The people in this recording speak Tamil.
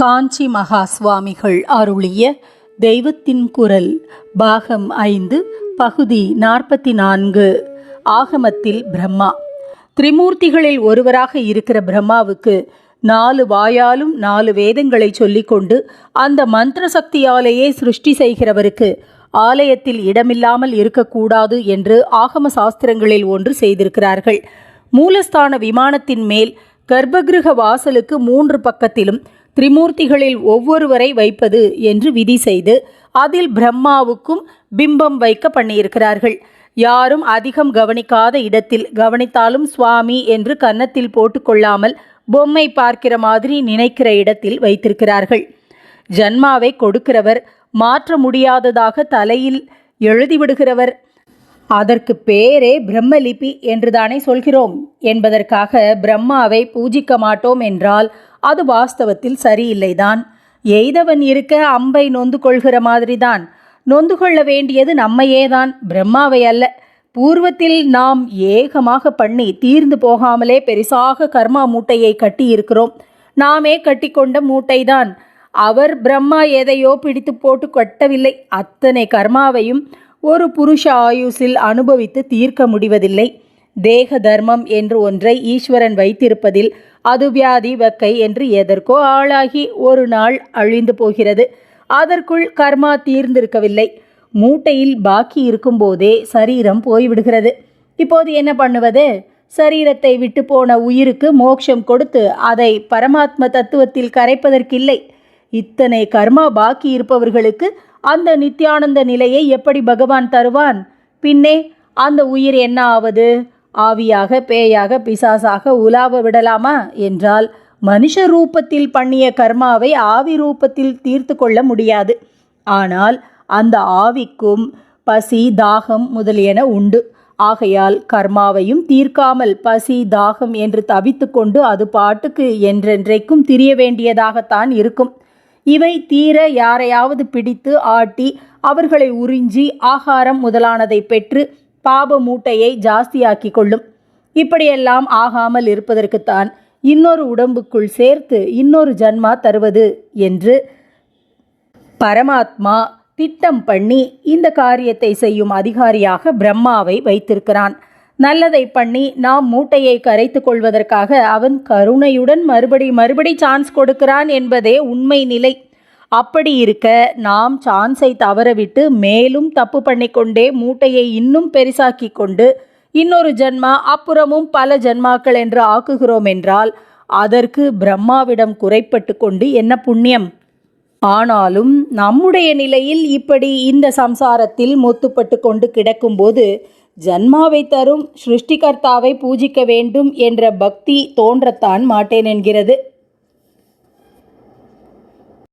காஞ்சி மகா சுவாமிகள் அருளிய தெய்வத்தின் குரல் பாகம் ஐந்து பகுதி நாற்பத்தி நான்கு ஆகமத்தில் பிரம்மா. திரிமூர்த்திகளில் ஒருவராக இருக்கிற பிரம்மாவுக்கு நாலு வாயாலும் நாலு வேதங்களை சொல்லிக்கொண்டு அந்த மந்திர சக்தியாலேயே சிருஷ்டி செய்கிறவருக்கு ஆலயத்தில் இடமில்லாமல் இருக்கக்கூடாது என்று ஆகம சாஸ்திரங்களில் ஒன்று செய்திருக்கிறார்கள். மூலஸ்தான விமானத்தின் மேல் கர்ப்பகிருக வாசலுக்கு மூன்று பக்கத்திலும் திரிமூர்த்திகளில் ஒவ்வொருவரை வைப்பது என்று விதி செய்து அதில் பிரம்மாவுக்கும் பிம்பம் வைக்க பண்ணியிருக்கிறார்கள். யாரும் அதிகம் கவனிக்காத இடத்தில் கவனித்தாலும் சுவாமி என்று கன்னத்தில் போட்டுக்கொள்ளாமல் பொம்மை பார்க்கிற மாதிரி நினைக்கிற இடத்தில் வைத்திருக்கிறார்கள். ஜன்மாவை கொடுக்கிறவர் மாற்ற முடியாததாக தலையில் எழுதிவிடுகிறவர் அதற்கு பேரே பிரம்மலிபி என்றுதானே சொல்கிறோம். என்பதற்காக பிரம்மாவை பூஜிக்க மாட்டோம் என்றால் அது வாஸ்தவத்தில் சரியில்லைதான். எய்தவன் இருக்க அம்பை நொந்து கொள்கிற மாதிரிதான். நொந்து கொள்ள வேண்டியது நம்மையேதான். பிரம்மாவை அல்ல. பூர்வத்தில் நாம் ஏகமாக பண்ணி தீர்ந்து போகாமலே பெரிசாக கர்மா மூட்டையை கட்டி இருக்கிறோம் நாமே கட்டிக்கொண்ட மூட்டைதான். அவர் பிரம்மா எதையோ பிடித்து போட்டு கட்டவில்லை. அத்தனை கர்மாவையும் ஒரு புருஷ ஆயுசில் அனுபவித்து தீர்க்க முடிவதில்லை. தேக தர்மம் என்று ஒன்றை ஈஸ்வரன் வைத்திருப்பதில் அது வியாதி வக்கை என்று எதற்கோ ஆளாகி ஒரு நாள் அழிந்து போகிறது. அதற்குள் கர்மா தீர்ந்திருக்கவில்லை. மூட்டையில் பாக்கி இருக்கும்போதே சரீரம் போய்விடுகிறது. இப்போது என்ன பண்ணுவது? சரீரத்தை விட்டு போன உயிருக்கு மோட்சம் கொடுத்து அதை பரமாத்ம தத்துவத்தில் கரைப்பதற்கில்லை. இத்தனை கர்மா பாக்கி இருப்பவர்களுக்கு அந்த நித்யானந்த நிலையை எப்படி பகவான் தருவான்? பின்னே அந்த உயிர் என்ன ஆவது ஆவியாக பேயாக பிசாசாக உலாவ விடலாமா என்றால் மனுஷ ரூபத்தில் பண்ணிய கர்மாவை ஆவி ரூபத்தில் தீர்த்து கொள்ள முடியாது. ஆனால் அந்த ஆவிக்கும் பசி தாகம் முதலியன உண்டு. ஆகையால் கர்மாவையும் தீர்க்காமல் பசி தாகம் என்று தவித்து கொண்டு அது பாட்டுக்கு என்றென்றைக்கும் திரிய வேண்டியதாகத்தான் இருக்கும். இவை தீர யாரையாவது பிடித்து ஆட்டி அவர்களை உறிஞ்சி ஆகாரம் முதலானதை பெற்று பாப மூட்டையை ஜாஸ்தியாக்கி கொள்ளும். இப்படியெல்லாம் ஆகாமல் இருப்பதற்குத்தான் இன்னொரு உடம்புக்குள் சேர்த்து இன்னொரு ஜன்மா தருவது என்று பரமாத்மா திட்டம் பண்ணி இந்த காரியத்தை செய்யும் அதிகாரியாக பிரம்மாவை வைத்திருக்கிறான். நல்லதை பண்ணி நாம் மூட்டையை கரைத்து கொள்வதற்காக அவன் கருணையுடன் மறுபடி மறுபடி சான்ஸ் கொடுக்கிறான் என்பதே உண்மை நிலை. அப்படி இருக்க நாம் சான்ஸை தவறவிட்டு மேலும் தப்பு பண்ணிக்கொண்டே மூட்டையை இன்னும் பெரிசாக்கி கொண்டு இன்னொரு ஜென்மா அப்புறமும் பல ஜன்மாக்கள் என்று ஆக்குகிறோம் என்றால் அதற்கு பிரம்மாவிடம் குறைப்பட்டு கொண்டு என்ன புண்ணியம்? ஆனாலும் நம்முடைய நிலையில் இப்படி இந்த சம்சாரத்தில் மொத்துப்பட்டு கொண்டு கிடக்கும்போது ஜன்மாவை தரும் சிருஷ்டிகர்த்தாவை பூஜிக்க வேண்டும் என்ற பக்தி தோன்றத்தான் மாட்டேன் என்கிறது.